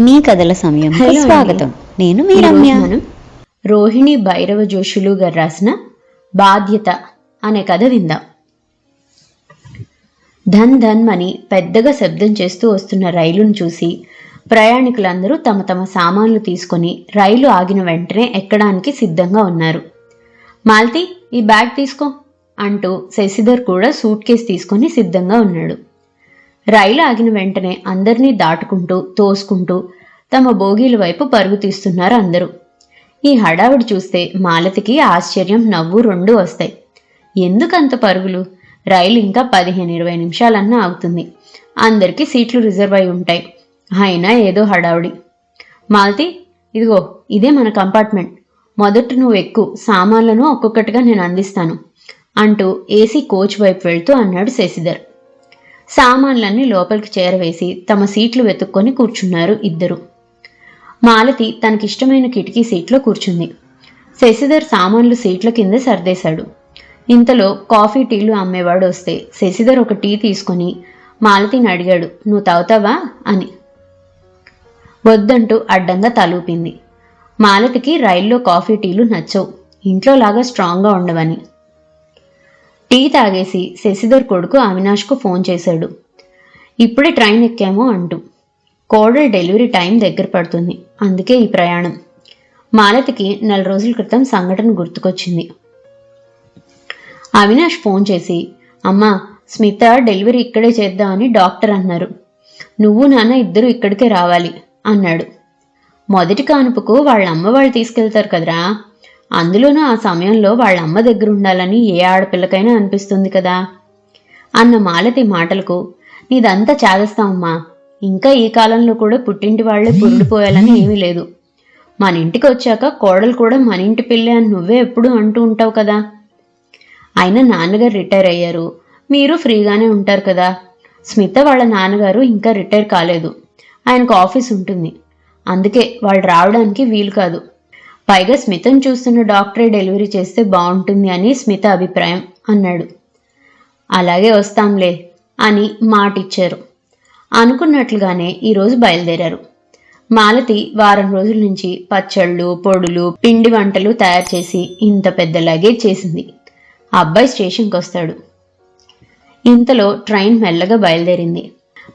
మీ కథల సమయం. స్వాగతం. నేను మీ రమ్య రోహిణి భైరవ జోషులు గారు రాసిన బాధ్యత అనే కథ విందాం. ధన్ ధన్ అని పెద్దగా శబ్దం చేస్తూ వస్తున్న రైలును చూసి ప్రయాణికులందరూ తమ తమ సామాన్లు తీసుకొని రైలు ఆగిన వెంటనే ఎక్కడానికి సిద్ధంగా ఉన్నారు. మాల్తి ఈ బ్యాగ్ తీసుకో అంటూ శశిధర్ కూడా సూట్ కేస్ తీసుకొని సిద్ధంగా ఉన్నాడు. రైలు ఆగిన వెంటనే అందరినీ దాటుకుంటూ తోసుకుంటూ తమ బోగీల వైపు పరుగు తీస్తున్నారు అందరూ. ఈ హడావుడి చూస్తే మాలతికి ఆశ్చర్యం నవ్వు రెండూ వస్తాయి. ఎందుకంత పరుగులు? రైలు ఇంకా పదిహేను ఇరవై నిమిషాలన్నా ఆగుతుంది. అందరికీ సీట్లు రిజర్వ్ అయి ఉంటాయి. అయినా ఏదో హడావుడి. మాలతి ఇదిగో ఇదే మన కంపార్ట్మెంట్. మొదట నువ్వు ఎక్కువ సామాన్లను ఒక్కొక్కటిగా నేను అందిస్తాను అంటూ ఏసీ కోచ్ వైపు వెళ్తూ అన్నాడు శశిధర్. సామాన్లన్నీ లోపలికి చేరవేసి తమ సీట్లు వెతుక్కొని కూర్చున్నారు ఇద్దరు. మాలతి తనకిష్టమైన కిటికీ సీట్లో కూర్చుంది. శశిధర్ సామాన్లు సీట్ల కింద సర్దేశాడు. ఇంతలో కాఫీ టీలు అమ్మేవాడు వస్తే శశిధర్ ఒక టీ తీసుకొని మాలతిని అడిగాడు నువ్వు తాగుతావా? అని. వద్దంటూ అడ్డంగా తలూపింది. మాలతికి రైల్లో కాఫీ టీలు నచ్చవు. ఇంట్లో లాగా స్ట్రాంగ్గా ఉండవని. టీ తాగేసి శశిధర్ కొడుకు అవినాష్కు ఫోన్ చేశాడు. ఇప్పుడే ట్రైన్ ఎక్కాము అంటూ. కోడలు డెలివరీ టైం దగ్గర పడుతుంది. అందుకే ఈ ప్రయాణం. మాలతికి నెల రోజుల క్రితం సంఘటన గుర్తుకొచ్చింది. అవినాష్ ఫోన్ చేసి అమ్మా స్మిత డెలివరీ ఇక్కడే చేద్దామని డాక్టర్ అన్నారు. నువ్వు నాన్న ఇద్దరు ఇక్కడికే రావాలి అన్నాడు. మొదటి కానుపుకు వాళ్ళ అమ్మ వాళ్ళు తీసుకెళ్తారు కదరా. అందులోనూ ఆ సమయంలో వాళ్ళ అమ్మ దగ్గర ఉండాలని ఏ ఆడపిల్లకైనా అనిపిస్తుంది కదా. అన్న మాలతి మాటలకు నీదంతా చాదస్తావమ్మా. ఇంకా ఈ కాలంలో కూడా పుట్టింటి వాళ్ళే పురుడిపోయాలని ఏమీ లేదు. మన ఇంటికి వచ్చాక కోడలు కూడా మన ఇంటి పిల్లే అని నువ్వే ఎప్పుడు అంటూ ఉంటావు కదా. అయినా నాన్నగారు రిటైర్ అయ్యారు. మీరు ఫ్రీగానే ఉంటారు కదా. స్మిత వాళ్ళ నాన్నగారు ఇంకా రిటైర్ కాలేదు. ఆయనకు ఆఫీస్ ఉంటుంది. అందుకే వాళ్ళు రావడానికి వీలు కాదు. పైగా స్మితను చూస్తున్న డాక్టరే డెలివరీ చేస్తే బాగుంటుంది అని స్మిత అభిప్రాయం అన్నాడు. అలాగే వస్తాంలే అని మాటిచ్చారు. అనుకున్నట్లుగానే ఈరోజు బయలుదేరారు. మాలతి వారం రోజుల నుంచి పచ్చళ్ళు పొడులు పిండి వంటలు తయారు చేసి ఇంత పెద్ద లగేజ్ చేసింది. అబ్బాయి స్టేషన్కి వస్తాడు. ఇంతలో ట్రైన్ మెల్లగా బయలుదేరింది.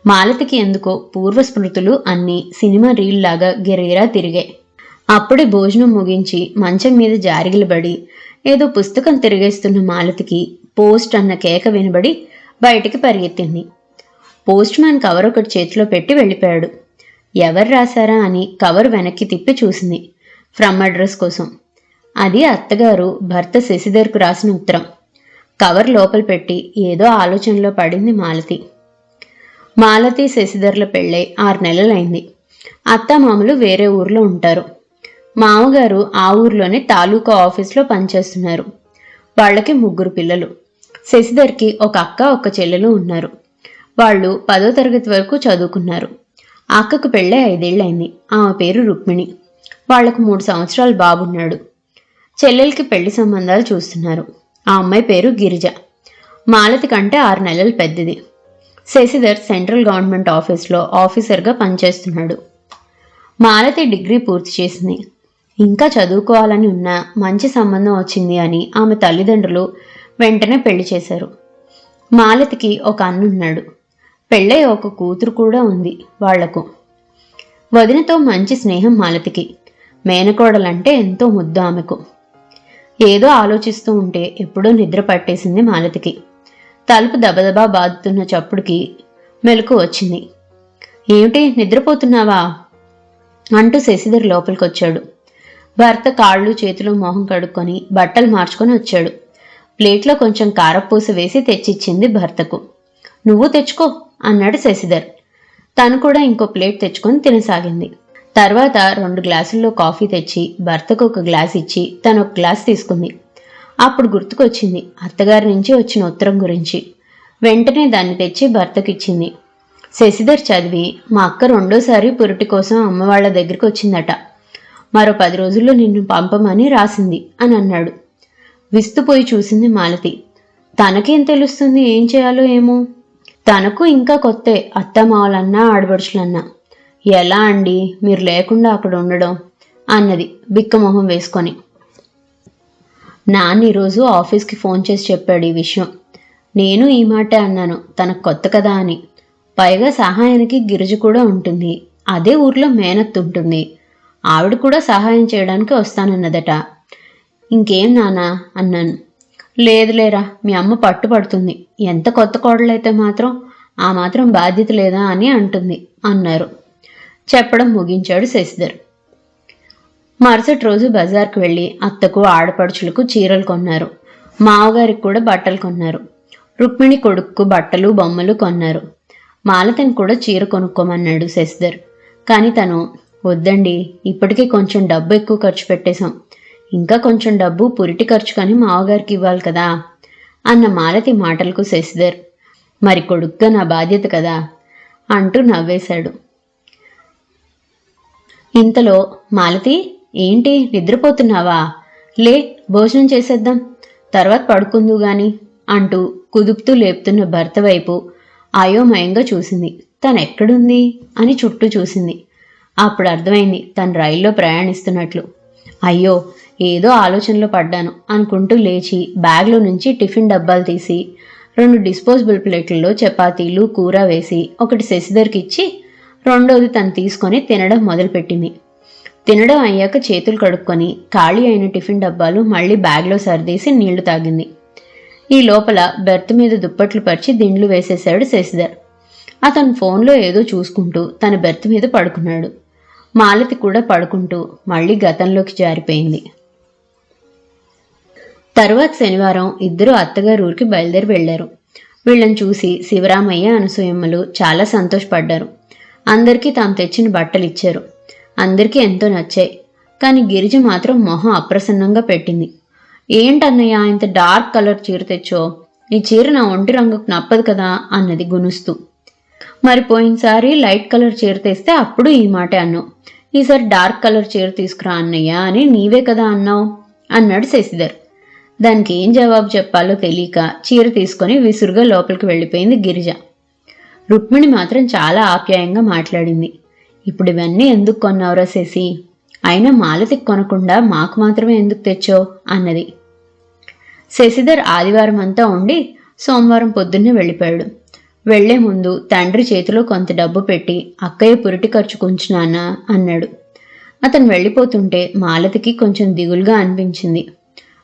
మాలతికి ఎందుకో పూర్వ స్మృతులు అన్నీ సినిమా రీల్ లాగా గిరగిరా తిరిగాయి. అప్పుడే భోజనం ముగించి మంచం మీద జారిగిలబడి ఏదో పుస్తకం తిరిగేస్తున్న మాలతికి పోస్ట్ అన్న కేక వినబడి బయటికి పరిగెత్తింది. పోస్ట్ మ్యాన్ కవర్ ఒకటి చేతిలో పెట్టి వెళ్ళిపోయాడు. ఎవరు రాశారా అని కవర్ వెనక్కి తిప్పి చూసింది ఫ్రమ్ అడ్రస్ కోసం. అది అత్తగారు భర్త శశిధర్కు రాసిన ఉత్తరం. కవర్ లోపల పెట్టి ఏదో ఆలోచనలో పడింది మాలతి. మాలతి శశిధర్ల పెళ్ళై ఆరు నెలలైంది. అత్తమామలు వేరే ఊర్లో ఉంటారు. మామగారు ఆ ఊర్లోనే తాలూకా ఆఫీస్లో పనిచేస్తున్నారు. వాళ్ళకి ముగ్గురు పిల్లలు. శశిధర్కి ఒక అక్క ఒక చెల్లెలు ఉన్నారు. వాళ్ళు పదో తరగతి వరకు చదువుకున్నారు. అక్కకు పెళ్ళే ఐదేళ్ళైంది ఆమె పేరు రుక్మిణి. వాళ్ళకు మూడు సంవత్సరాల బాబున్నాడు. చెల్లెలకి పెళ్ళి సంబంధాలు చూస్తున్నారు. ఆ అమ్మాయి పేరు గిరిజ. మాలతి కంటే ఆరు నెలలు పెద్దది. శశిధర్ సెంట్రల్ గవర్నమెంట్ ఆఫీస్లో ఆఫీసర్గా పనిచేస్తున్నాడు. మాలతి డిగ్రీ పూర్తి చేసింది. ఇంకా చదువుకోవాలని ఉన్న మంచి సంబంధం వచ్చింది అని ఆమె తల్లిదండ్రులు వెంటనే పెళ్ళి చేశారు. మాలతికి ఒక అన్నున్నాడు పెళ్ళై ఒక కూతురు కూడా ఉంది వాళ్ళకు. వదినతో మంచి స్నేహం మాలతికి. మేనకోడలంటే ఎంతో ముద్దు ఆమెకు. ఏదో ఆలోచిస్తూ ఉంటే ఎప్పుడో నిద్ర పట్టేసింది మాలతికి. తలుపు దబదబా బాదుతున్న చప్పుడుకి మెలకు వచ్చింది. ఏమిటి నిద్రపోతున్నావా? అంటూ శశిధర్ లోపలికొచ్చాడు. భర్త కాళ్ళు చేతులు మొహం కడుక్కొని బట్టలు మార్చుకొని వచ్చాడు. ప్లేట్లో కొంచెం కారపూస వేసి తెచ్చిచ్చింది భర్తకు. నువ్వు తెచ్చుకో అన్నాడు శశిధర్. తను కూడా ఇంకో ప్లేట్ తెచ్చుకొని తినసాగింది. తర్వాత రెండు గ్లాసుల్లో కాఫీ తెచ్చి భర్తకు ఒక గ్లాస్ ఇచ్చి తను ఒక గ్లాస్ తీసుకుంది. అప్పుడు గుర్తుకొచ్చింది అత్తగారి నుంచి వచ్చిన ఉత్తరం గురించి. వెంటనే దాన్ని తెచ్చి భర్తకిచ్చింది. శశిధర్ చదివి మా అక్క రెండోసారి పురుటి కోసం అమ్మ వాళ్ళ దగ్గరికి వచ్చిందట. మరో పది రోజుల్లో నిన్ను పంపమని రాసింది అని అన్నాడు. విస్తుపోయి చూసింది మాలతి. తనకేం తెలుస్తుంది ఏం చేయాలో ఏమో? తనకు ఇంకా కొత్తే అత్తమావలన్నా ఆడబడుచులన్నా ఎలా అండి? మీరు లేకుండా అక్కడ ఉండడం అన్నది బిక్కమొహం వేసుకొని. నాన్న ఈరోజు ఆఫీస్కి ఫోన్ చేసి చెప్పాడు ఈ విషయం. నేను ఈ మాటే అన్నాను తనకు కొత్త కదా అని. పైగా సహాయానికి గిరిజ కూడా ఉంటుంది. అదే ఊర్లో మేనత్తు ఉంటుంది. ఆవిడ కూడా సహాయం చేయడానికి వస్తానన్నదట. ఇంకేం నానా అన్నాను. లేదులేరా మీ అమ్మ పట్టుపడుతుంది. ఎంత కొత్త కోడలైతే మాత్రం ఆ మాత్రం బాధ్యత లేదా అని అంటుంది అన్నారు. చెప్పడం ముగించాడు శశిధర్. మరుసటి రోజు బజార్కు వెళ్ళి అత్తకు ఆడపడుచులకు చీరలు కొన్నారు. మావగారికి కూడా బట్టలు కొన్నారు. రుక్మిణి కొడుక్కు బట్టలు బొమ్మలు కొన్నారు. మాలతను కూడా చీర కొనుక్కోమన్నాడు శశిధర్. కానీ తను వద్దండి ఇప్పటికే కొంచెం డబ్బు ఎక్కువ ఖర్చు పెట్టేశాం. ఇంకా కొంచెం డబ్బు పురిటి ఖర్చు కానీ మావగారికి ఇవ్వాలి కదా అన్న మాలతి మాటలకు శశిధర్. మరి కొడుగ్గా నా బాధ్యత కదా? అంటూ నవ్వేశాడు. ఇంతలో మాలతి ఏంటి నిద్రపోతున్నావా? లే భోజనం చేసేద్దాం తర్వాత పడుకుందు గాని అంటూ కుదుపుతూ లేపుతున్న భర్త వైపు అయోమయంగా చూసింది. తను ఎక్కడుంది అని చుట్టూ చూసింది. అప్పుడు అర్థమైంది తను రైల్లో ప్రయాణిస్తున్నట్లు. అయ్యో ఏదో ఆలోచనలో పడ్డాను అనుకుంటూ లేచి బ్యాగ్లో నుంచి టిఫిన్ డబ్బాలు తీసి రెండు డిస్పోజబుల్ ప్లేట్లలో చపాతీలు కూర వేసి ఒకటి శశిధర్కి ఇచ్చి రెండోది తను తీసుకొని తినడం మొదలుపెట్టింది. తినడం అయ్యాక చేతులు కడుక్కొని ఖాళీ అయిన టిఫిన్ డబ్బాలు మళ్ళీ బ్యాగ్లో సర్దేసి నీళ్ళు తాగింది. ఈ లోపల బెర్త్ మీద దుప్పట్లు పరిచి దిండ్లు వేసేశాడు శశిధర్. అతను ఫోన్లో ఏదో చూసుకుంటూ తన బెర్త్ మీద పడుకున్నాడు. మాలతి కూడా పడుకుంటూ మళ్ళీ గతంలోకి జారిపోయింది. తరువాత శనివారం ఇద్దరు అత్తగారు ఊరికి బయలుదేరి వెళ్ళారు వీళ్ళని చూసి శివరామయ్య అనసూయమ్మలు చాలా సంతోషపడ్డారు. అందరికీ తాము తెచ్చిన బట్టలు ఇచ్చారు. అందరికీ ఎంతో నచ్చాయి. కానీ గిరిజ మాత్రం మొహం అప్రసన్నంగా పెట్టింది. ఏంటన్నయ్య ఇంత డార్క్ కలర్ చీర తెచ్చో ఈ చీర నా ఒంటి రంగుకు నప్పదు కదా? అన్నది గునుస్తూ. మరి పోయినసారి లైట్ కలర్ చీర తెస్తే అప్పుడు ఈ మాట అన్నావు. ఈసారి డార్క్ కలర్ చీర తీసుకురా అన్నయ్య అని నీవే కదా అన్నావు అన్నాడు శశిధర్. దానికి ఏం జవాబు చెప్పాలో తెలియక చీర తీసుకొని విసురుగా లోపలికి వెళ్ళిపోయింది గిరిజ. రుక్మిణి మాత్రం చాలా ఆప్యాయంగా మాట్లాడింది. ఇప్పుడు ఇవన్నీ ఎందుకు కొన్నావురా శశి? అయినా మాలతికి కొనకుండా మాకు మాత్రమే ఎందుకు తెచ్చో అన్నది. శశిధర్ ఆదివారం అంతా ఉండి సోమవారం పొద్దున్నే వెళ్ళిపోయాడు. వెళ్ళే ముందు తండ్రి చేతిలో కొంత డబ్బు పెట్టి అక్కయ్య పురిటి ఖర్చు కొంచున్నానా అన్నాడు. అతను వెళ్ళిపోతుంటే మాలతికి కొంచెం దిగులుగా అనిపించింది.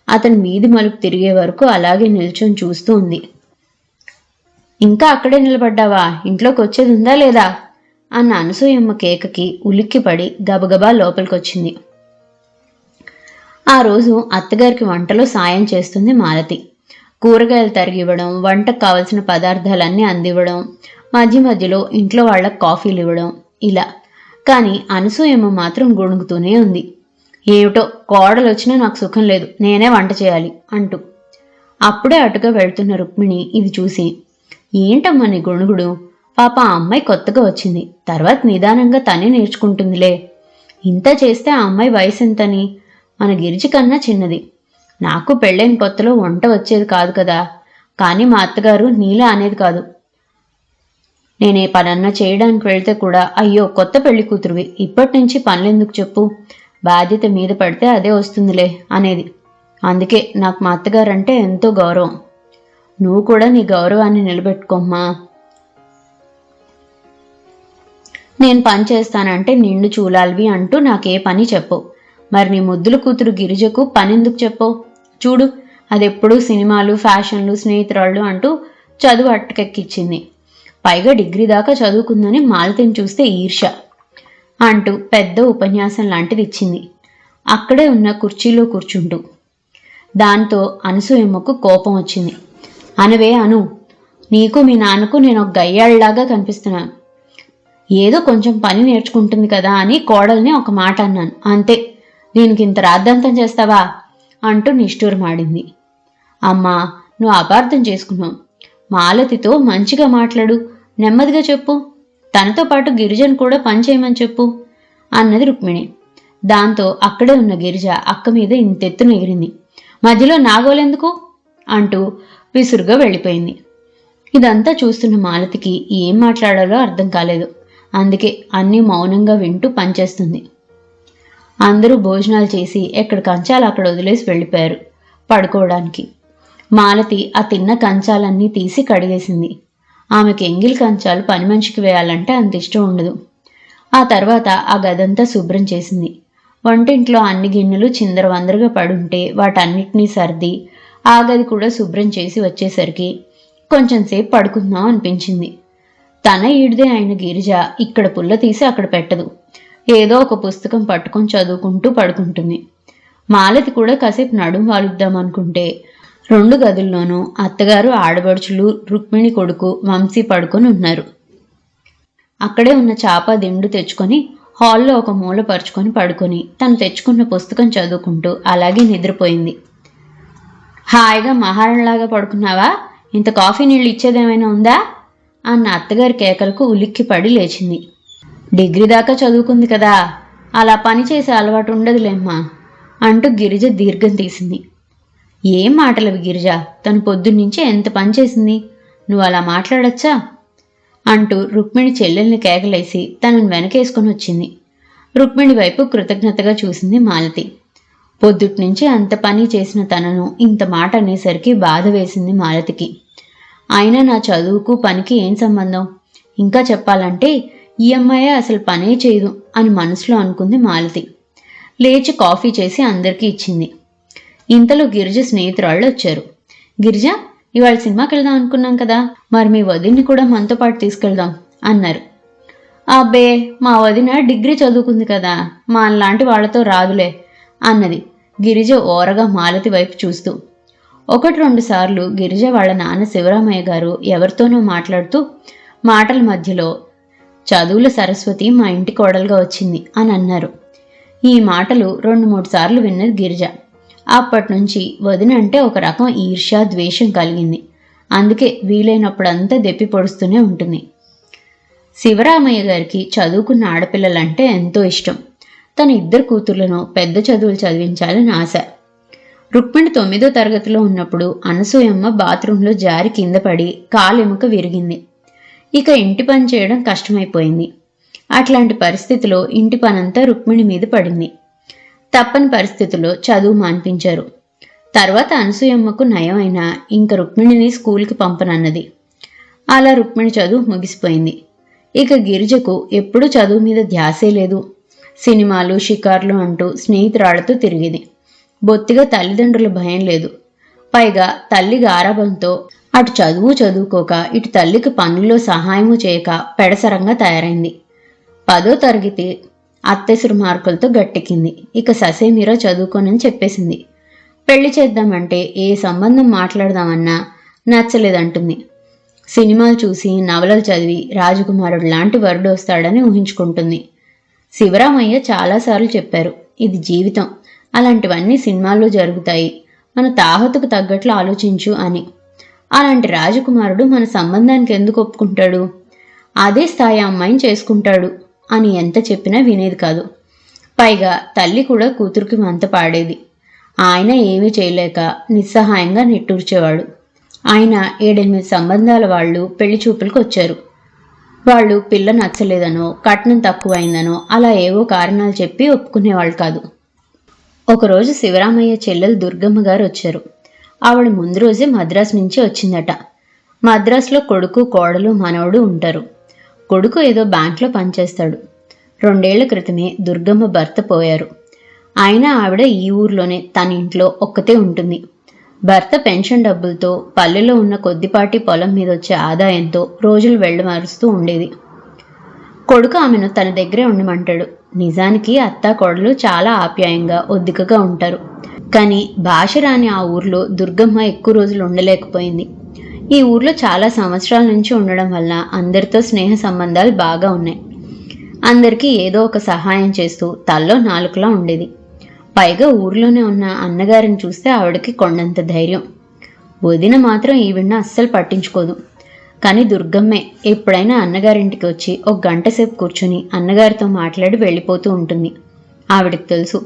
అతను మీది మలుపు తిరిగే వరకు అలాగే నిల్చొని చూస్తూ ఉంది. ఇంకా అక్కడే నిలబడ్డావా? ఇంట్లోకి వచ్చేది ఉందా లేదా? అన్న అనసూయమ్మ కేకకి ఉలిక్కిపడి గబగబా లోపలికొచ్చింది. ఆ రోజు అత్తగారికి వంటలో సాయం చేస్తుంది మాలతి. కూరగాయలు తరిగివ్వడం వంటకు కావలసిన పదార్థాలన్నీ అందివ్వడం మధ్య మధ్యలో ఇంట్లో వాళ్ళకి కాఫీలు ఇవ్వడం ఇలా. కానీ అనసూయమ్మ మాత్రం గొణుగుతూనే ఉంది. ఏమిటో కోడలు వచ్చినా నాకు సుఖం లేదు నేనే వంట చేయాలి అంటూ. అప్పుడే అటుగా వెళ్తున్న రుక్మిణి ఇది చూసి ఏంటమ్మా నీ గొణుగుడు? పాప ఆ అమ్మాయి కొత్తగా వచ్చింది తర్వాత నిదానంగా తనే నేర్చుకుంటుందిలే. ఇంత చేస్తే ఆ అమ్మాయి వయసు ఎంతని మన గిరిజి కన్నా చిన్నది. నాకు పెళ్ళైన కొత్తలో వంట వచ్చేది కాదు కదా. కానీ మా అత్తగారు నీలా అనేది కాదు. నేనే పనన్నా చేయడానికి వెళ్తే కూడా అయ్యో కొత్త పెళ్ళి కూతురువి. ఇప్పటి నుంచి పనులెందుకు చెప్పు? బాధ్యత మీద పడితే అదే వస్తుందిలే అనేది. అందుకే నాకు మా అత్తగారంటే ఎంతో గౌరవం. నువ్వు కూడా నీ గౌరవాన్ని నిలబెట్టుకోమ్మా నేను పని చేస్తానంటే నిండు చూలాలివి అంటూ నాకే పని చెప్పు. మరి నీ ముద్దుల కూతురు గిరిజకు పని ఎందుకు చెప్పవు? చూడు అదెప్పుడూ సినిమాలు ఫ్యాషన్లు స్నేహితురాళ్ళు అంటూ చదువు అట్టకెక్కిచ్చింది. పైగా డిగ్రీ దాకా చదువుకుందని మాలతిని చూస్తే ఈర్ష అంటూ పెద్ద ఉపన్యాసం లాంటిది ఇచ్చింది. అక్కడే ఉన్న కుర్చీలో కూర్చుంటూ. దాంతో అనసూయమ్మకు కోపం వచ్చింది. అనవే అను నీకు మీ నాన్నకు నేను ఒక గయ్యాళ్ళలాగా కనిపిస్తున్నాను. ఏదో కొంచెం పని నేర్చుకుంటుంది కదా అని కోడల్ని ఒక మాట అన్నాను. అంతే. దీనికి ఇంత రాద్ధాంతం చేస్తావా? అంటూ నిష్ఠూరమాడింది అమ్మా నువ్వు అపార్థం చేసుకున్నావు. మాలతితో మంచిగా మాట్లాడు నెమ్మదిగా చెప్పు. తనతో పాటు గిరిజను కూడా పని చేయమని చెప్పు అన్నది రుక్మిణి. దాంతో అక్కడే ఉన్న గిరిజ అక్క మీద ఇంతెత్తు ఎగిరింది. మధ్యలో నాగోలెందుకు అంటూ విసురుగా వెళ్ళిపోయింది. ఇదంతా చూస్తున్న మాలతికి ఏం మాట్లాడాలో అర్థం కాలేదు. అందుకే అన్నీ మౌనంగా వింటూ పనిచేస్తుంది. అందరూ భోజనాలు చేసి ఎక్కడ కంచాలు అక్కడ వదిలేసి వెళ్ళిపోయారు పడుకోవడానికి. మాలతి ఆ తిన్న కంచాలన్నీ తీసి కడిగేసింది. ఆమెకి ఎంగిల్ కంచాలు పని మనిషికి వేయాలంటే అంత ఇష్టం ఉండదు. ఆ తర్వాత ఆ గదంతా శుభ్రం చేసింది. వంటింట్లో అన్ని గిన్నెలు చిందరవందరగా పడుంటే వాటన్నిటినీ సర్ది ఆ గది కూడా శుభ్రం చేసి వచ్చేసరికి కొంచెంసేపు పడుకుందాం అనిపించింది. తన ఈడిదే అయిన గిరిజ ఇక్కడ పుల్ల తీసి అక్కడ పెట్టదు. ఏదో ఒక పుస్తకం పట్టుకొని చదువుకుంటూ పడుకుంటుంది. మాలతి కూడా కాసేపు నడుం వాలుద్దాం అనుకుంటే రెండు గదుల్లోనూ అత్తగారు ఆడబడుచులు రుక్మిణి కొడుకు వంశీ పడుకొని ఉన్నారు. అక్కడే ఉన్న చాప దిండు తెచ్చుకొని హాల్లో ఒక మూల పరుచుకొని పడుకొని తను తెచ్చుకున్న పుస్తకం చదువుకుంటూ అలాగే నిద్రపోయింది. హాయిగా మహారాణిలాగా పడుకున్నావా? ఇంత కాఫీ నీళ్ళు ఇచ్చేదేమైనా ఉందా? అన్న అత్తగారి కేకలకు ఉలిక్కిపడి లేచింది. డిగ్రీ దాకా చదువుకుంది కదా. అలా పని చేసే అలవాటు ఉండదులేమ్మా అంటూ గిరిజ దీర్ఘం తీసింది. ఏం మాటలవి గిరిజ? తను పొద్దున్నుంచి ఎంత పని చేసింది? నువ్వు అలా మాట్లాడచ్చా? అంటూ రుక్మిణి చెల్లెల్ని కేకలేసి తనను వెనకేసుకొని వచ్చింది. రుక్మిణి వైపు కృతజ్ఞతగా చూసింది మాలతి. పొద్దుట్నుంచి అంత పని చేసిన తనను ఇంత మాట అనేసరికి బాధ వేసింది మాలతికి. అయినా నా చదువుకు పనికి ఏం సంబంధం? ఇంకా చెప్పాలంటే ఈ అమ్మాయే అసలు పనే చేయదు అని మనసులో అనుకుంది మాలతి. లేచి కాఫీ చేసి అందరికీ ఇచ్చింది. ఇంతలో గిరిజ స్నేహితురాళ్ళు వచ్చారు. గిరిజ ఇవాళ సినిమాకి వెళ్దాం అనుకున్నాం కదా మరి మీ వదిన్ని కూడా మనతో పాటు తీసుకెళ్దాం అన్నారు. అబ్బే మా వదిన డిగ్రీ చదువుకుంది కదా మా లాంటి వాళ్ళతో రాదులే అన్నది గిరిజ ఓరగా మాలతి వైపు చూస్తూ. ఒకటి రెండు సార్లు గిరిజ వాళ్ళ నాన్న శివరామయ్య గారు ఎవరితోనూ మాట్లాడుతూ మాటల మధ్యలో చదువుల సరస్వతి మా ఇంటి కోడలుగా వచ్చింది అని అన్నారు. ఈ మాటలు రెండు మూడు సార్లు విన్నది గిరిజ. అప్పటి నుంచి వదిన అంటే ఒక రకం ఈర్ష్య ద్వేషం కలిగింది. అందుకే వీలైనప్పుడంతా దెప్పి పొడుస్తూనే ఉంటుంది. శివరామయ్య గారికి చదువుకున్న ఆడపిల్లలంటే ఎంతో ఇష్టం. తన ఇద్దరు కూతుర్లను పెద్ద చదువులు చదివించాలని ఆశ. రుక్మిణి తొమ్మిదో తరగతిలో ఉన్నప్పుడు అనసూయమ్మ బాత్రూంలో జారి కింద పడి కాలెముక విరిగింది. ఇక ఇంటి పని చేయడం కష్టమైపోయింది. అట్లాంటి పరిస్థితిలో ఇంటి పనంతా రుక్మిణి మీద పడింది. తప్పని పరిస్థితుల్లో చదువు మాన్పించారు. తర్వాత అనసూయమ్మకు నయమైనా ఇంక రుక్మిణిని స్కూల్కి పంపనన్నది. అలా రుక్మిణి చదువు ముగిసిపోయింది. ఇక గిరిజకు ఎప్పుడూ చదువు మీద ధ్యాసే లేదు. సినిమాలు షికార్లు అంటూ స్నేహితురాళ్ళతో తిరిగేది. బొత్తిగా తల్లిదండ్రుల భయం లేదు. పైగా తల్లి గారాభంతో అటు చదువు చదువుకోక ఇటు తల్లికి పనుల్లో సహాయము చేయక పెడసరంగా తయారైంది. పదో తరగతి అత్తెసురు మార్కులతో గట్టెక్కింది. ఇక ససేమిరా చదువుకోనని చెప్పేసింది. పెళ్ళి చేద్దామంటే ఏ సంబంధం మాట్లాడదామన్నా నచ్చలేదంటుంది. సినిమాలు చూసి నవలలు చదివి రాజకుమారుడు లాంటి వరుడు వస్తాడని ఊహించుకుంటుంది. శివరామయ్య చాలాసార్లు చెప్పారు ఇది జీవితం. అలాంటివన్నీ సినిమాల్లో జరుగుతాయి. మన తాహతుకు తగ్గట్లు ఆలోచించు అని. అలాంటి రాజకుమారుడు మన సంబంధానికి ఎందుకు ఒప్పుకుంటాడు? అదే స్థాయి అమ్మాయిని చేసుకుంటాడు అని ఎంత చెప్పినా వినేది కాదు. పైగా తల్లి కూడా కూతురికి మంత పాడేది. ఆయన ఏమీ చేయలేక నిస్సహాయంగా నెట్టూర్చేవాడు. ఆయన ఏడెనిమిది సంబంధాల వాళ్ళు పెళ్ళి చూపులకు వచ్చారు. వాళ్ళు పిల్ల నచ్చలేదనో కట్నం తక్కువైందనో అలా ఏవో కారణాలు చెప్పి ఒప్పుకునేవాళ్ళు కాదు. ఒకరోజు శివరామయ్య చెల్లెలు దుర్గమ్మ గారు వచ్చారు. ఆవిడ ముందు రోజే మద్రాస్ నుంచి వచ్చిందట. మద్రాసులో కొడుకు కోడలు మనవడు ఉంటారు. కొడుకు ఏదో బ్యాంక్లో పనిచేస్తాడు. రెండేళ్ళ క్రితమే దుర్గమ్మ భర్త పోయారు. అయినా ఆవిడ ఈ ఊర్లోనే తన ఇంట్లో ఒక్కతే ఉంటుంది. భర్త పెన్షన్ డబ్బులతో పల్లెలో ఉన్న కొద్దిపాటి పొలం మీద వచ్చే ఆదాయంతో రోజులు వెళ్ళమారుస్తూ ఉండేది. కొడుకు ఆమెను తన దగ్గరే ఉండమంటాడు. నిజానికి అత్త కోడలు చాలా ఆప్యాయంగా ఒద్దికగా ఉంటారు. కానీ భాష రాని ఆ ఊర్లో దుర్గమ్మ ఎక్కువ రోజులు ఉండలేకపోయింది. ఈ ఊర్లో చాలా సంవత్సరాల నుంచి ఉండడం వల్ల అందరితో స్నేహ సంబంధాలు బాగా ఉన్నాయి. అందరికీ ఏదో ఒక సహాయం చేస్తూ తల్లో నాలుకలా ఉండేది. పైగా ఊర్లోనే ఉన్న అన్నగారిని చూస్తే ఆవిడకి కొండంత ధైర్యం. వదిన మాత్రం ఈవిడ్ని అస్సలు పట్టించుకోదు. కానీ దుర్గమ్మే ఎప్పుడైనా అన్నగారింటికి వచ్చి ఒక గంట సేపు కూర్చుని అన్నగారితో మాట్లాడి వెళ్ళిపోతూ ఉంటుంది. ఆవిడకి తెలుసు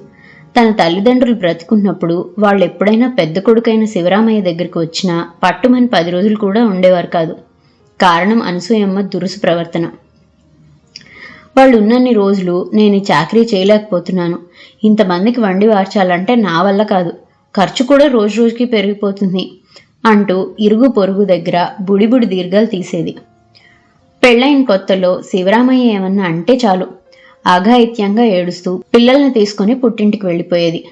తన తల్లిదండ్రులు బ్రతికున్నప్పుడు వాళ్ళు ఎప్పుడైనా పెద్ద కొడుకైన శివరామయ్య దగ్గరికి వచ్చినా పట్టుమని పది రోజులు కూడా ఉండేవారు కాదు. కారణం అనసూయమ్మ దురుసు ప్రవర్తన. వాళ్ళు ఉన్నన్ని రోజులు నేను చాకరీ చేయలేకపోతున్నాను. ఇంతమందికి వండి వార్చాలంటే నా వల్ల కాదు. ఖర్చు కూడా రోజు రోజుకి పెరిగిపోతుంది అంటూ ఇరుగు పొరుగు దగ్గర బుడిబుడి దీర్ఘాలు తీసేది. పెళ్ళైన కొత్తలో శివరామయ్య ఏమన్నా అంటే చాలు. అఘాయిత్యంగా ఏడుస్తూ పిల్లల్ని తీసుకుని పుట్టింటికి వెళ్ళిపోయేది.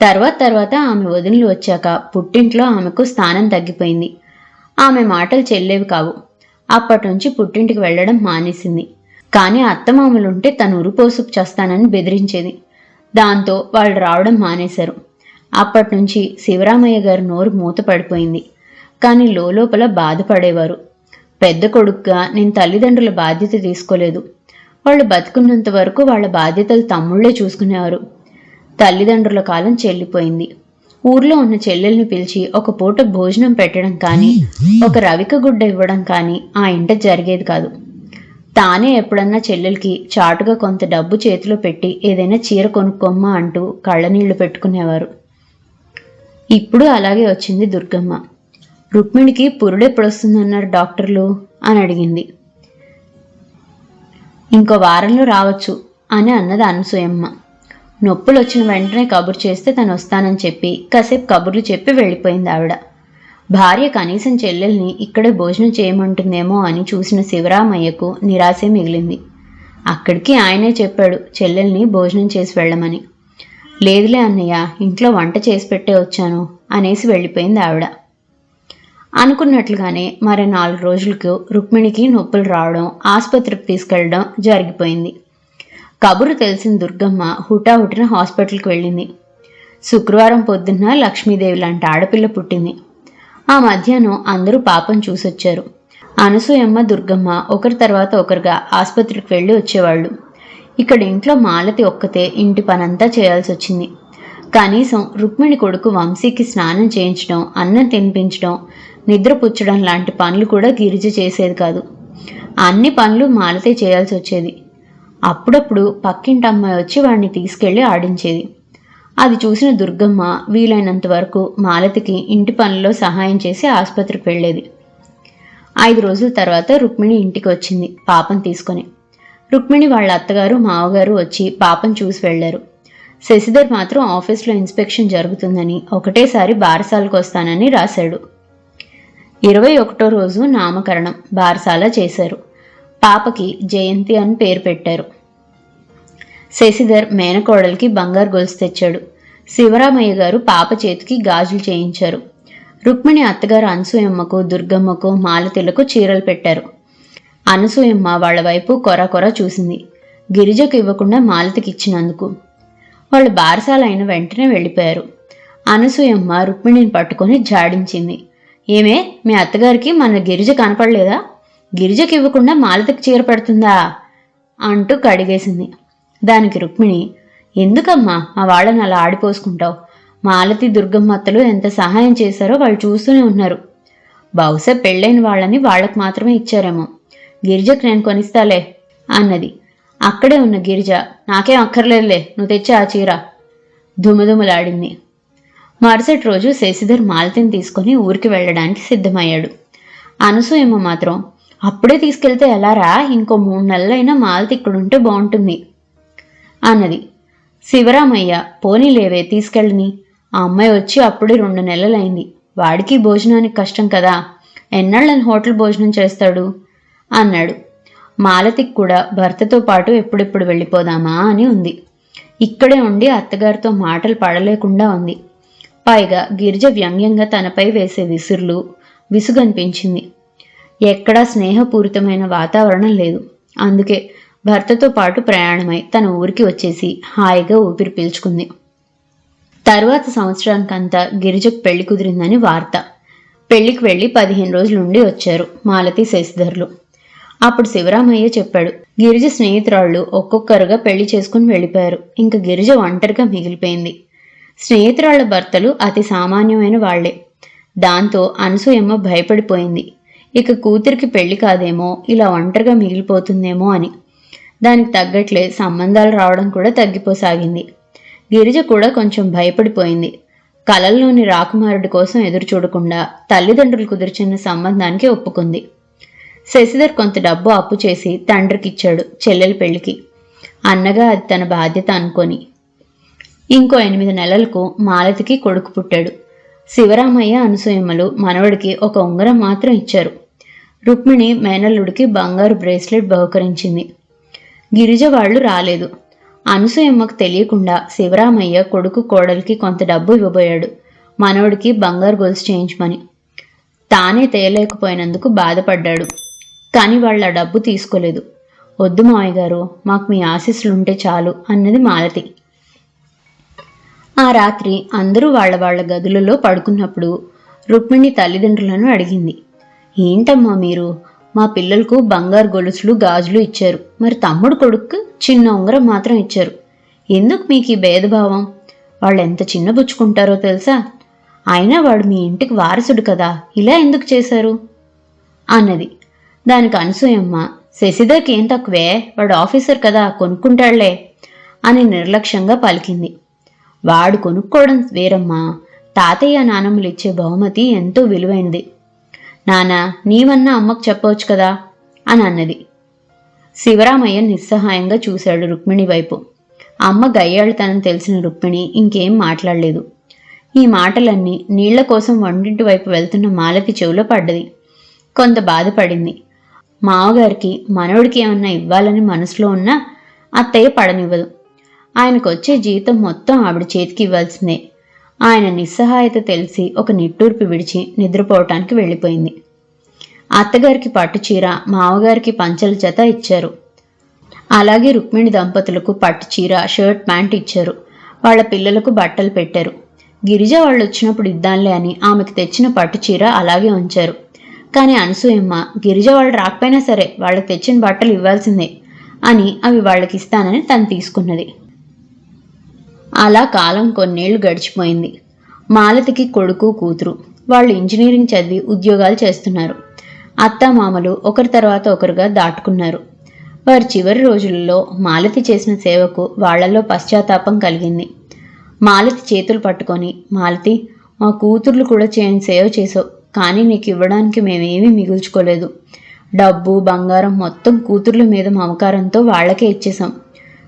తర్వాత తర్వాత ఆమె వదినలు వచ్చాక పుట్టింట్లో ఆమెకు స్థానం తగ్గిపోయింది. ఆమె మాటలు చెల్లేవి కావు. అప్పటి నుంచి పుట్టింటికి వెళ్ళడం మానేసింది. కానీ అత్తమామలుంటే తను ఉరిపోసుకు చేస్తానని బెదిరించేది. దాంతో వాళ్ళు రావడం మానేశారు. అప్పటి నుంచి శివరామయ్య గారి నోరు మూత పడిపోయింది. కానీ లోపల బాధపడేవారు. పెద్ద కొడుకుగా నేను తల్లిదండ్రుల బాధ్యత తీసుకోలేదు. వాళ్ళు బతుకున్నంత వరకు వాళ్ళ బాధ్యతలు తమ్ముళ్ళే చూసుకునేవారు. తల్లిదండ్రుల కాలం చెల్లిపోయింది. ఊర్లో ఉన్న చెల్లెల్ని పిలిచి ఒక పూట భోజనం పెట్టడం కానీ ఒక రవిక గుడ్డ ఇవ్వడం కానీ ఆ ఇంట జరిగేది కాదు. తానే ఎప్పుడన్నా చెల్లెలకి చాటుగా కొంత డబ్బు చేతిలో పెట్టి ఏదైనా చీర కొనుక్కోమ్మా అంటూ కళ్ళనీళ్ళు పెట్టుకునేవారు. ఇప్పుడు అలాగే వచ్చింది దుర్గమ్మ. రుక్మిణికి పురుడెప్పుడొస్తుందన్నారు డాక్టర్లు అని అడిగింది. ఇంకో వారంలో రావచ్చు అని అన్నది అనసూయమ్మ. నొప్పులు వచ్చిన వెంటనే కబురు చేస్తే తను వస్తానని చెప్పి కాసేపు కబుర్లు చెప్పి వెళ్ళిపోయింది ఆవిడ. భార్య కనీసం చెల్లెల్ని ఇక్కడే భోజనం చేయమంటుందేమో అని చూసిన శివరామయ్యకు నిరాశే మిగిలింది. అక్కడికి ఆయనే చెప్పాడు చెల్లెల్ని భోజనం చేసి వెళ్ళమని. లేదులే అన్నయ్య ఇంట్లో వంట చేసి పెట్టే వచ్చాను అనేసి వెళ్ళిపోయింది ఆవిడ. అనుకున్నట్లుగానే మరి నాలుగు రోజులకు రుక్మిణికి నొప్పులు రావడం ఆసుపత్రికి తీసుకెళ్ళడం జరిగిపోయింది. కబురు తెలిసిన దుర్గమ్మ హుటాహుటిన హాస్పిటల్కి వెళ్ళింది. శుక్రవారం పొద్దున్న లక్ష్మీదేవి లాంటి ఆడపిల్ల పుట్టింది. ఆ మధ్యాహ్నం అందరూ పాపం చూసొచ్చారు. అనసూయమ్మ దుర్గమ్మ ఒకరి తర్వాత ఒకరుగా ఆసుపత్రికి వెళ్ళి వచ్చేవాళ్ళు. ఇక్కడ ఇంట్లో మాలతి ఒక్కతే ఇంటి పనంతా చేయాల్సి వచ్చింది కనీసం రుక్మిణి కొడుకు వంశీకి స్నానం చేయించడం అన్నం తినిపించడం నిద్రపుచ్చడం లాంటి పనులు కూడా గిరిజ చేసేది కాదు. అన్ని పనులు మాలతే చేయాల్సి వచ్చేది. అప్పుడప్పుడు పక్కింటి అమ్మాయి వచ్చి వాడిని తీసుకెళ్ళి ఆడించేది. అది చూసిన దుర్గమ్మ వీలైనంత వరకు మాలతికి ఇంటి పనుల్లో సహాయం చేసి ఆసుపత్రికి వెళ్ళేది. ఐదు రోజుల తర్వాత రుక్మిణి ఇంటికి వచ్చింది పాపం తీసుకొని. రుక్మిణి వాళ్ళ అత్తగారు మావగారు వచ్చి పాపం చూసి వెళ్ళారు శశిధర్ మాత్రం ఆఫీస్లో ఇన్స్పెక్షన్ జరుగుతుందని ఒకటేసారి బారసాలకు వస్తానని రాశాడు. ఇరవై ఒకటో రోజు నామకరణం బారసాల చేశారు. పాపకి జయంతి అని పేరు పెట్టారు. శశిధర్ మేనకోడలికి బంగారు గొలుసు తెచ్చాడు. శివరామయ్య గారు పాప చేతికి గాజులు చేయించారు. రుక్మిణి అత్తగారు అనసూయమ్మకు దుర్గమ్మకు మాలతిలకు చీరలు పెట్టారు. అనసూయమ్మ వాళ్ళ వైపు కొర కొర చూసింది. గిరిజకు ఇవ్వకుండా మాలతికి ఇచ్చినందుకు. వాళ్ళు బారసాల అయిన వెంటనే వెళ్ళిపోయారు. అనసూయమ్మ రుక్మిణిని పట్టుకొని జాడించింది. ఏమే మీ అత్తగారికి మన గిరిజ కనపడలేదా? గిరిజకి ఇవ్వకుండా మాలతికి చీర పెడుతుందా? అంటూ కడిగేసింది. దానికి రుక్మిణి ఎందుకమ్మా మా వాళ్ళని అలా ఆడిపోసుకుంటావు? మాలతి దుర్గమ్మ అత్తలు ఎంత సహాయం చేశారో వాళ్ళు చూస్తూనే ఉన్నారు. బహుశా పెళ్ళైన వాళ్ళని వాళ్ళకు మాత్రమే ఇచ్చారేమో. గిరిజకు నేను కొనిస్తాలే అన్నది. అక్కడే ఉన్న గిరిజ నాకేం అక్కర్లేదులే నువ్వు తెచ్చే ఆ చీర. దుమదుమలాడింది. మరుసటి రోజు శశిధర్ మాలతిని తీసుకొని ఊరికి వెళ్ళడానికి సిద్ధమయ్యాడు. అనసూయమ్మ మాత్రం అప్పుడే తీసుకెళ్తే ఎలారా ఇంకో మూడు నెలలైనా మాలతి ఇక్కడుంటే బాగుంటుంది అన్నది. శివరామయ్య పోనీ లేవే తీసుకెళ్ళని. ఆ అమ్మాయి వచ్చి అప్పుడే రెండు నెలలైంది. వాడికి భోజనానికి కష్టం కదా. ఎన్నాళ్ళని హోటల్ భోజనం చేస్తాడు? అన్నాడు. మాలతికి కూడా భర్తతో పాటు ఎప్పుడెప్పుడు వెళ్ళిపోదామా? అని ఉంది. ఇక్కడే ఉండి అత్తగారితో మాటలు పడలేకుండా ఉంది. పైగా గిరిజ వ్యంగ్యంగా తనపై వేసే విసురులు విసుగనిపించింది. ఎక్కడా స్నేహపూరితమైన వాతావరణం లేదు. అందుకే భర్తతో పాటు ప్రయాణమై తన ఊరికి వచ్చేసి హాయిగా ఊపిరి పీల్చుకుంది. తరువాత సంవత్సరానికంతా గిరిజకు పెళ్ళి కుదిరిందని వార్త. పెళ్ళికి వెళ్ళి పదిహేను రోజులుండి వచ్చారు మాలతి శశిధర్లు. అప్పుడు శివరామయ్య చెప్పాడు గిరిజ స్నేహితురాళ్ళు ఒక్కొక్కరుగా పెళ్ళి చేసుకుని వెళ్ళిపోయారు. ఇంకా గిరిజ ఒంటరిగా మిగిలిపోయింది. స్నేహితురాళ్ళ భర్తలు అతి సామాన్యమైన వాళ్ళే దాంతో అనసూయమ్మ భయపడిపోయింది. ఇక కూతురికి పెళ్ళి కాదేమో ఇలా ఒంటరిగా మిగిలిపోతుందేమో అని. దానికి తగ్గట్లే సంబంధాలు రావడం కూడా తగ్గిపోసాగింది. గిరిజ కూడా కొంచెం భయపడిపోయింది. కలల్లోని రాకుమారుడి కోసం ఎదురు చూడకుండా తల్లిదండ్రులు కుదిర్చిన సంబంధానికి ఒప్పుకుంది. శశిధర్ కొంత డబ్బు అప్పు చేసి తండ్రికిచ్చాడు చెల్లెలి పెళ్ళికి. అన్నగా అది తన బాధ్యత అనుకొని ఇంకో ఎనిమిది నెలలకు మాలతికి కొడుకు పుట్టాడు. శివరామయ్య అనసూయమ్మలు మనవడికి ఒక ఉంగరం మాత్రం ఇచ్చారు. రుక్మిణి మేనల్లుడికి బంగారు బ్రేస్లెట్ బహుకరించింది. గిరిజ వాళ్ళు రాలేదు. అనసూయమ్మకు తెలియకుండా శివరామయ్య కొడుకు కోడలికి కొంత డబ్బు ఇవ్వబోయాడు. మనవడికి బంగారు గొలుసు చేయించమని. తానే తేయలేకపోయినందుకు బాధపడ్డాడు. కానీ వాళ్ళ డబ్బు తీసుకోలేదు. వద్దు మావయ్య గారు మాకు మీ ఆశీస్సులుంటే చాలు అన్నది మాలతి. ఆ రాత్రి అందరూ వాళ్ళ వాళ్ళ గదులలో పడుకున్నప్పుడు రుక్మిణి తల్లిదండ్రులను అడిగింది. ఏంటమ్మా మీరు? మా పిల్లలకు బంగారు గొలుసులు గాజులు ఇచ్చారు. మరి తమ్ముడు కొడుకు చిన్న ఉంగరం మాత్రం ఇచ్చారు. ఎందుకు మీకు ఈ భేదభావం? వాళ్ళు ఎంత చిన్నబుచ్చుకుంటారో తెలుసా? అయినా వాడు మీ ఇంటికి వారసుడు కదా. ఇలా ఎందుకు చేశారు? అన్నది. దానికి అనసూయమ్మ శశిధర్కి ఏం తక్కువే? వాడు ఆఫీసర్ కదా కొనుక్కుంటాళ్ళే అని నిర్లక్ష్యంగా పలికింది. వాడు కొనుక్కోవడం వేరమ్మా. తాతయ్య నానమ్మలు ఇచ్చే బహుమతి ఎంతో విలువైనది. నానా నీవన్నా అమ్మకు చెప్పవచ్చు కదా? అని అన్నది. శివరామయ్య నిస్సహాయంగా చూశాడు రుక్మిణి వైపు. అమ్మ గయ్యాళితనం తెలిసిన రుక్మిణి ఇంకేం మాట్లాడలేదు. ఈ మాటలన్నీ నీళ్ళ కోసం వంటింటి వైపు వెళ్తున్న మాలకి చెవిలో పడ్డది. కొంత బాధపడింది. మావగారికి మనవడికి ఏమన్నా ఇవ్వాలని మనసులో ఉన్నా అత్తయ్య పడనివ్వదు. ఆయనకు వచ్చే జీతం మొత్తం ఆవిడ చేతికి ఇవ్వాల్సిందే. ఆయన నిస్సహాయత తెలిసి ఒక నిట్టూర్పు విడిచి నిద్రపోవటానికి వెళ్ళిపోయింది. అత్తగారికి పట్టు చీర మావగారికి పంచల జత ఇచ్చారు. అలాగే రుక్మిణి దంపతులకు పట్టు చీర షర్ట్ ప్యాంట్ ఇచ్చారు. వాళ్ళ పిల్లలకు బట్టలు పెట్టారు. గిరిజ వాళ్ళు వచ్చినప్పుడు ఇద్దాంలే అని ఆమెకు తెచ్చిన పట్టు చీర అలాగే ఉంచారు. కానీ అనసూయమ్మ గిరిజ వాళ్ళు రాకపోయినా సరే వాళ్ళకి తెచ్చిన బట్టలు ఇవ్వాల్సిందే అని అవి వాళ్ళకి ఇస్తానని తను తీసుకున్నది. అలా కాలం కొన్నేళ్ళు గడిచిపోయింది. మాలతికి కొడుకు కూతురు. వాళ్ళు ఇంజనీరింగ్ చదివి ఉద్యోగాలు చేస్తున్నారు. అత్త మామలు ఒకరి తర్వాత ఒకరుగా దాటుకున్నారు. వారి చివరి రోజులలో మాలతి చేసిన సేవకు వాళ్ళలో పశ్చాత్తాపం కలిగింది. మాలతి చేతులు పట్టుకొని మాలతి మా కూతుర్లు కూడా చేయని సేవ చేసావు కానీ నీకు ఇవ్వడానికి మేమేమీ మిగుల్చుకోలేదు. డబ్బు బంగారం మొత్తం కూతుర్ల మీద మమకారంతో వాళ్ళకే ఇచ్చేసాం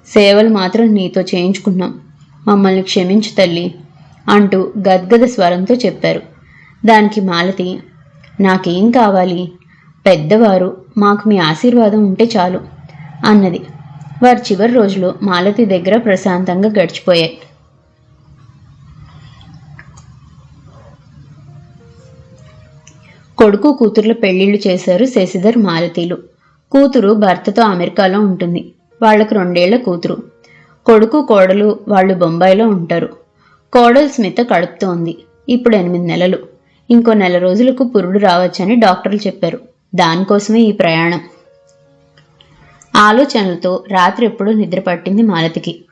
సేవలు మాత్రం నీతో చేయించుకున్నాం. మమ్మల్ని క్షమించు తల్లి అంటూ గద్గద స్వరంతో చెప్పారు. దానికి మాలతి నాకేం కావాలి? పెద్దవారు మాకు మీ ఆశీర్వాదం ఉంటే చాలు అన్నది. వారి చివరి రోజులు మాలతి దగ్గర ప్రశాంతంగా గడిచిపోయాయి. కొడుకు కూతుర్ల పెళ్ళిళ్ళు చేశారు శశిధర్ మాలతీలు. కూతురు భర్తతో అమెరికాలో ఉంటుంది. వాళ్ళకు రెండేళ్ళ కూతురు. కొడుకు కోడలు వాళ్ళు బొంబాయిలో ఉంటారు. కోడలు స్మిత కడుపుతోంది. ఇప్పుడు ఎనిమిది నెలలు. ఇంకో నెల రోజులకు పురుడు రావచ్చని డాక్టర్లు చెప్పారు. దానికోసమే ఈ ప్రయాణం. ఆలోచనలతో రాత్రి ఎప్పుడూ నిద్ర పట్టింది మాలతికి.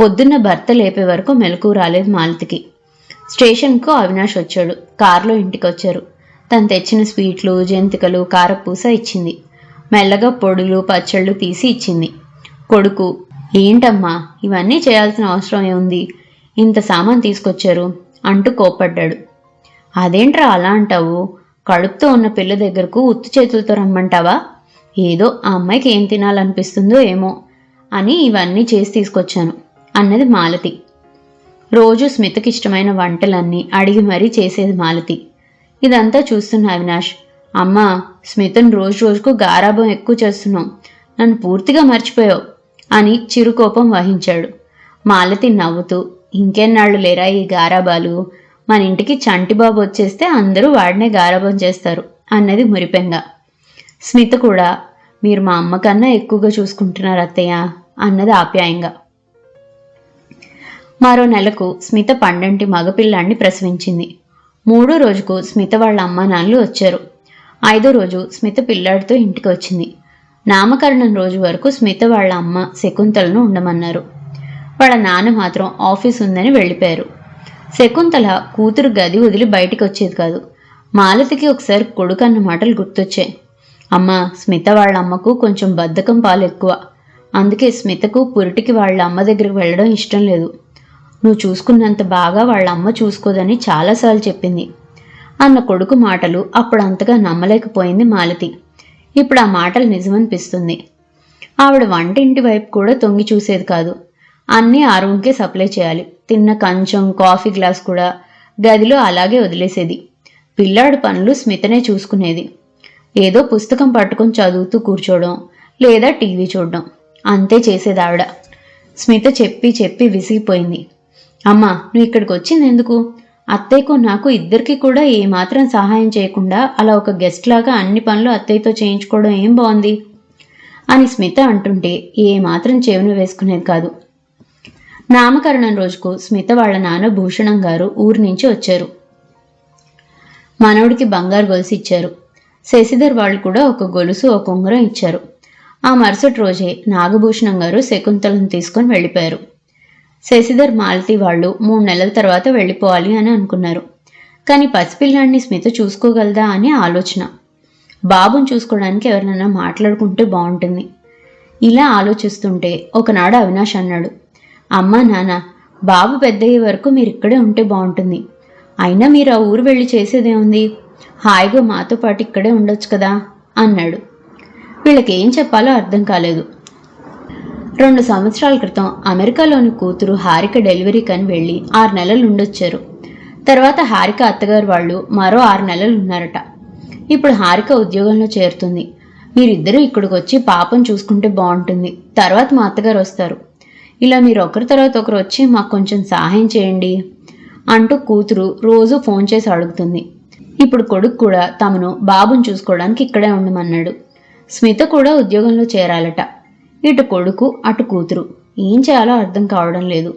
పొద్దున్న భర్త లేపే వరకు మెలకు రాలేదు మాలతికి. స్టేషన్కు అవినాష్ వచ్చాడు. కారులో ఇంటికి వచ్చారు తను తెచ్చిన స్వీట్లు జంతికలు కారపూస ఇచ్చింది. మెల్లగా పొడులు పచ్చళ్ళు తీసి ఇచ్చింది. కొడుకు ఏంటమ్మా ఇవన్నీ చేయాల్సిన అవసరం ఏముంది ఇంత సామాన్ తీసుకొచ్చారు అంటూ కోప్పడ్డాడు. అదేంట్రా అలా అంటావు? కడుపుతో ఉన్న పిల్ల దగ్గరకు ఉత్తి చేతులతో రమ్మంటావా? ఏదో ఆ అమ్మాయికి ఏం తినాలనిపిస్తుందో ఏమో అని ఇవన్నీ చేసి తీసుకొచ్చాను అన్నది మాలతి. రోజు స్మితకి ఇష్టమైన వంటలన్నీ అడిగి మరీ చేసేది మాలతి. ఇదంతా చూస్తున్న అవినాష్ అమ్మా స్మితను రోజు రోజుకు గారాభం ఎక్కువ చేస్తున్నావు నన్ను పూర్తిగా మర్చిపోయావు. అని చిరుకోపం వహించాడు. మాలతి నవ్వుతూ ఇంకెన్నాళ్ళు లేరా ఈ గారాబాలు? మన ఇంటికి చంటిబాబు వచ్చేస్తే అందరూ వాడినే గారాబం చేస్తారు అన్నది మురిపెంగా. స్మిత కూడా మీరు మా అమ్మ కన్నా ఎక్కువగా చూసుకుంటున్నారు అత్తయ్య అన్నది ఆప్యాయంగా. మరో నెలకు స్మిత పండంటి మగపిల్లాన్ని ప్రసవించింది. మూడో రోజుకు స్మిత వాళ్ళ అమ్మానాన్నలు వచ్చారు. ఐదో రోజు స్మిత పిల్లాడితో ఇంటికి వచ్చింది. నామకరణం రోజు వరకు స్మిత వాళ్ళ అమ్మ శకుంతలను ఉండమన్నారు. వాళ్ళ నాన్న మాత్రం ఆఫీస్ ఉందని వెళ్ళిపోయారు. శకుంతల కూతురు గది వదిలి బయటికి వచ్చేది కాదు. మాలతికి ఒకసారి కొడుకు అన్న మాటలు గుర్తొచ్చాయి. అమ్మ స్మిత వాళ్ళ అమ్మకు కొంచెం బద్ధకం పాలు ఎక్కువ అందుకే స్మితకు పురిటికి వాళ్ళ అమ్మ దగ్గరికి వెళ్ళడం ఇష్టం లేదు. నువ్వు చూసుకున్నంత బాగా వాళ్ళ అమ్మ చూసుకోదని చాలాసార్లు చెప్పింది. అన్న కొడుకు మాటలు అప్పుడు అంతగా నమ్మలేకపోయింది మాలతి. ఇప్పుడు ఆ మాటలు నిజమనిపిస్తుంది. ఆవిడ వంటింటి వైపు కూడా తొంగి చూసేది కాదు. అన్నీ అరుణ్కే సప్లై చేయాలి. తిన్న కంచం కాఫీ గ్లాస్ కూడా గదిలో అలాగే వదిలేసేది. పిల్లాడి పనులు స్మితనే చూసుకునేది. ఏదో పుస్తకం పట్టుకొని చదువుతూ కూర్చోవడం లేదా టీవీ చూడడం. అంతే చేసేది ఆవిడ. స్మిత చెప్పి చెప్పి విసిగిపోయింది. అమ్మా నువ్వు ఇక్కడికి వచ్చింది ఎందుకు? అత్తయ్యకు నాకు ఇద్దరికి కూడా ఏమాత్రం సహాయం చేయకుండా అలా ఒక గెస్ట్ లాగా అన్ని పనులు అత్తయ్యతో చేయించుకోవడం ఏం బాగుంది? అని స్మిత అంటుంటే ఏమాత్రం చెవిన వేసుకునేది కాదు. నామకరణం రోజుకు స్మిత వాళ్ళ నాన్న భూషణం గారు ఊరి నుంచి వచ్చారు. మనవడికి బంగారు గొలుసు ఇచ్చారు. శశిధర్ వాళ్ళు కూడా ఒక గొలుసు ఒక ఉంగరం ఇచ్చారు. ఆ మరుసటి రోజే నాగభూషణం గారు శకుంతలను తీసుకొని వెళ్ళిపోయారు. శశిధర్ మాలతి వాళ్ళు మూడు నెలల తర్వాత వెళ్ళిపోవాలి అని అనుకున్నారు. కానీ పసిపిల్లాన్ని స్మిత చూసుకోగలదా అనే ఆలోచన. బాబుని చూసుకోవడానికి ఎవరినైనా మాట్లాడుకుంటే బాగుంటుంది. ఇలా ఆలోచిస్తుంటే ఒకనాడు అవినాష్ అన్నాడు అమ్మా నాన్న బాబు పెద్దయ్యే వరకు మీరు ఇక్కడే ఉంటే బాగుంటుంది. అయినా మీరు ఆ ఊరు వెళ్ళి చేసేదేముంది హాయిగా మాతో పాటు ఇక్కడే ఉండొచ్చు కదా అన్నాడు. వీళ్ళకి ఏం చెప్పాలో అర్థం కాలేదు. రెండు సంవత్సరాల క్రితం అమెరికాలోని కూతురు హారిక డెలివరీ కని వెళ్ళి ఆరు నెలలు ఉండొచ్చారు. తర్వాత హారిక అత్తగారు వాళ్ళు మరో ఆరు నెలలు ఉన్నారట. ఇప్పుడు హారిక ఉద్యోగంలో చేరుతుంది. మీరిద్దరూ ఇక్కడికి వచ్చి పాపం చూసుకుంటే బాగుంటుంది. తర్వాత మా అత్తగారు వస్తారు. ఇలా మీరు ఒకరి తర్వాత ఒకరు వచ్చి మాకు కొంచెం సహాయం చేయండి అంటూ కూతురు రోజు ఫోన్ చేసి అడుగుతుంది. ఇప్పుడు కొడుకు కూడా తమను బాబుని చూసుకోవడానికి ఇక్కడే ఉండమన్నాడు. స్మిత కూడా ఉద్యోగంలో చేరాలట. ఇటు కొడుకు అటు కూతురు. ఏం చేయాలో అర్థం కావడం లేదు.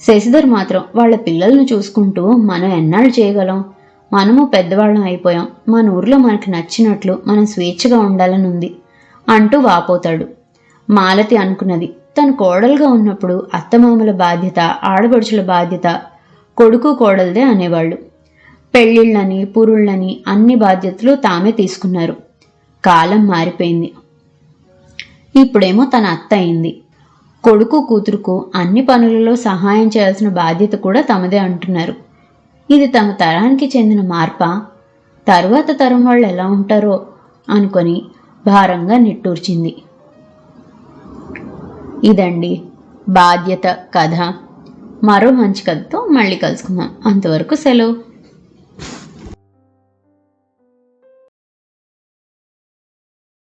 శశిధర్ మాత్రం వాళ్ళ పిల్లల్ని చూసుకుంటూ మనం ఎన్నాళ్ళు చేయగలం? మనము పెద్దవాళ్ళం అయిపోయాం. మన ఊర్లో మనకి నచ్చినట్లు మనం స్వేచ్ఛగా ఉండాలని ఉంది అంటూ వాపోతాడు. మాలతి అనుకున్నది. తను కోడలుగా ఉన్నప్పుడు అత్తమామల బాధ్యత ఆడపడుచుల బాధ్యత కొడుకు కోడలదే అనేవాళ్ళు. పెళ్ళిళ్ళని పురుళ్ళని అన్ని బాధ్యతలు తామే తీసుకున్నారు. కాలం మారిపోయింది. ఇప్పుడేమో తన అత్త అయింది. కొడుకు కూతురుకు అన్ని పనులలో సహాయం చేయాల్సిన బాధ్యత కూడా తమదే అంటున్నారు. ఇది తమ తరానికి చెందిన మార్ప? తరువాత తరం వాళ్ళు ఎలా ఉంటారో అనుకొని భారంగా నిట్టూర్చింది. ఇదండి బాధ్యత కథ. మరో మంచి కథతో మళ్ళీ కలుసుకుందాం. అంతవరకు సెలవు.